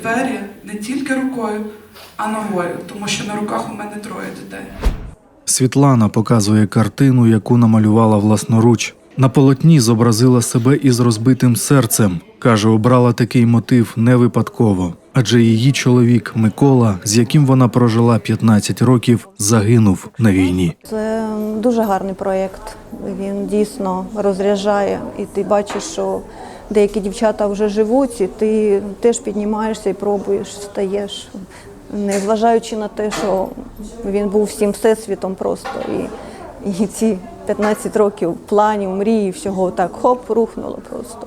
двері не тільки рукою, а ногою, тому що на руках у мене троє дітей. Світлана показує картину, яку намалювала власноруч. На полотні зобразила себе із розбитим серцем. Каже, обрала такий мотив не випадково, адже її чоловік Микола, з яким вона прожила 15 років, загинув на війні. Це дуже гарний проєкт. Він дійсно розряджає, і ти бачиш, що деякі дівчата вже живуть, і ти теж піднімаєшся і пробуєш, встаєш, незважаючи на те, що він був всім всесвітом просто. І, і ці 15 років планів, мрії, всього так хоп, рухнуло просто.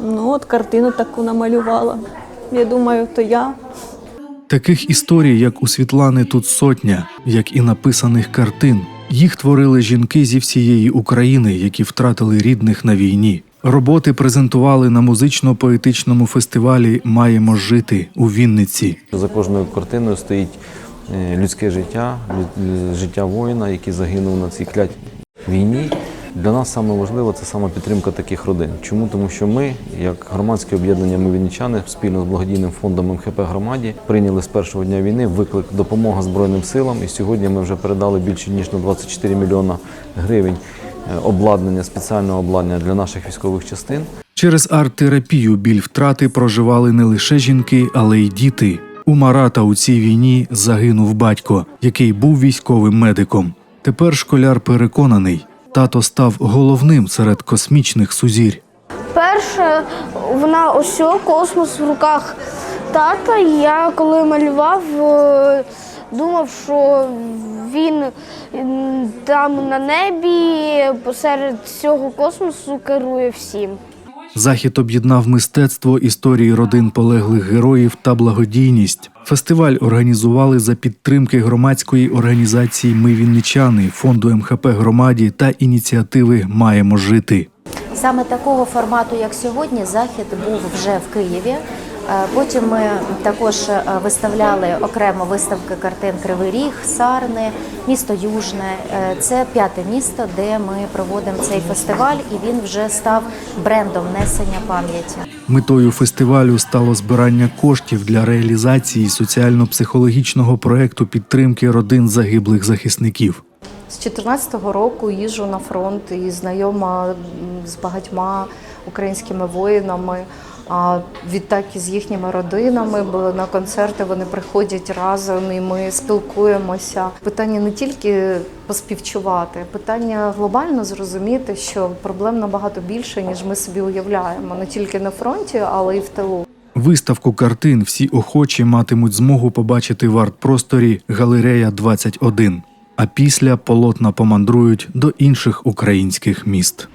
Ну от картину таку намалювала. Я думаю, то я. Таких історій, як у Світлани, тут сотня, як і написаних картин. Їх творили жінки зі всієї України, які втратили рідних на війні. Роботи презентували на музично-поетичному фестивалі Маємо жити у Вінниці. За кожною картиною стоїть е, людське життя, е, життя воїна, який загинув на цій клятій війні. Для нас саме важливо це саме підтримка таких родин. Чому? Тому що ми, як громадське об'єднання «Ми вінничани, спільно з благодійним фондом МХП громаді прийняли з першого дня війни виклик допомога Збройним силам. І сьогодні ми вже передали більше ніж на 24 мільйона гривень обладнання, спеціального обладнання для наших військових частин. Через арт-терапію біль втрати проживали не лише жінки, але й діти. У Марата у цій війні загинув батько, який був військовим медиком. Тепер школяр переконаний, тато став головним серед космічних сузір'я. Перше, вона ось космос в руках тата. Я коли малював, е, думав, що він там на небі посеред цього космосу керує всім. Захід об'єднав мистецтво, історії родин полеглих героїв та благодійність. Фестиваль організували за підтримки громадської організації Ми Вінничани, фонду МХП громаді та ініціативи Маємо жити. Саме такого формату, як сьогодні, захід був вже в Києві. Е, Потім ми також е, виставляли окремо виставки картин Кривий Ріг, Сарни, місто Южне. Е, Це п'яте місто, де ми проводимо цей фестиваль, і він вже став брендом несення пам'яті. Метою фестивалю стало збирання коштів для реалізації соціально-психологічного проекту підтримки родин загиблих захисників. З 14-го року їжджу на фронт і знайома з багатьма українськими воїнами. А відтак і з їхніми родинами, бо на концерти вони приходять разом і ми спілкуємося. Питання не тільки поспівчувати, питання глобально зрозуміти, що проблем набагато більше, ніж ми собі уявляємо, не тільки на фронті, але й в тилу. Виставку картин всі охочі матимуть змогу побачити в арт-просторі Галерея 21. А після полотна помандрують до інших українських міст.